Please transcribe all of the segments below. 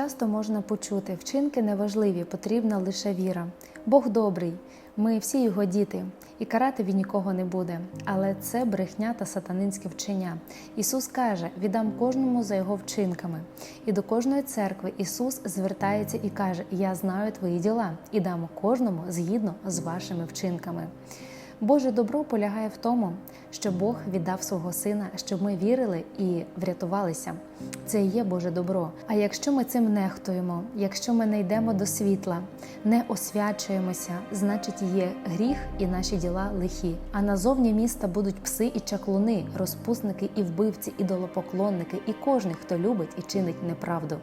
Часто можна почути, вчинки неважливі, потрібна лише віра. Бог добрий, ми всі його діти, і карати він нікого не буде. Але це брехня та сатанинське вчення. Ісус каже: віддам кожному за його вчинками. І до кожної церкви Ісус звертається і каже: Я знаю твої діла і дам кожному згідно з вашими вчинками. Боже добро полягає в тому, що Бог віддав свого сина, щоб ми вірили і врятувалися. Це і є Боже добро. А якщо ми цим нехтуємо, якщо ми не йдемо до світла, не освячуємося, значить є гріх і наші діла лихі. А назовні міста будуть пси і чаклуни, розпусники і вбивці, ідолопоклонники, і кожен, хто любить і чинить неправду.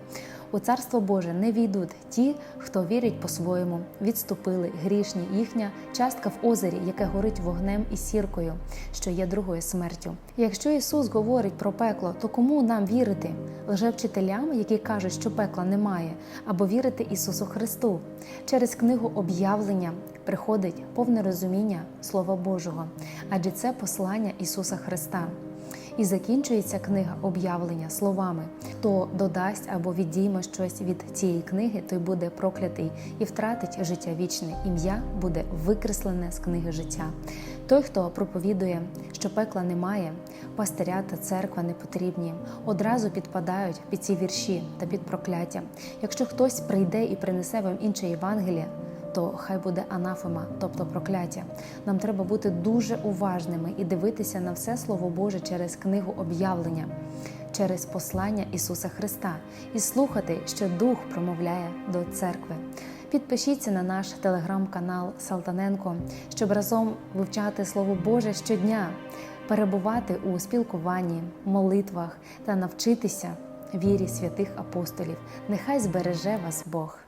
У царство Боже не війдуть ті, хто вірить по-своєму, відступили грішні, їхня частка в озері, яке горить вогнем і сіркою, що є другою смертю. Якщо Ісус говорить про пекло, то кому нам вірити? Лжевчителям, які кажуть, що пекла немає, або вірити Ісусу Христу? Через книгу об'явлення приходить повне розуміння Слова Божого, адже це послання Ісуса Христа. І закінчується книга об'явлення словами: хто додасть або віддійме щось від цієї книги, той буде проклятий і втратить життя вічне. Ім'я буде викреслене з книги життя. Той, хто проповідує, що пекла немає, пастиря та церква не потрібні, одразу підпадають під ці вірші та під прокляття. Якщо хтось прийде і принесе вам інше Євангеліє, то хай буде анафема, тобто прокляття. Нам треба бути дуже уважними і дивитися на все Слово Боже через книгу об'явлення, через послання Ісуса Христа і слухати, що Дух промовляє до церкви. Підпишіться на наш телеграм-канал Салтаненко, щоб разом вивчати Слово Боже щодня, перебувати у спілкуванні, молитвах та навчитися вірі святих апостолів. Нехай збереже вас Бог.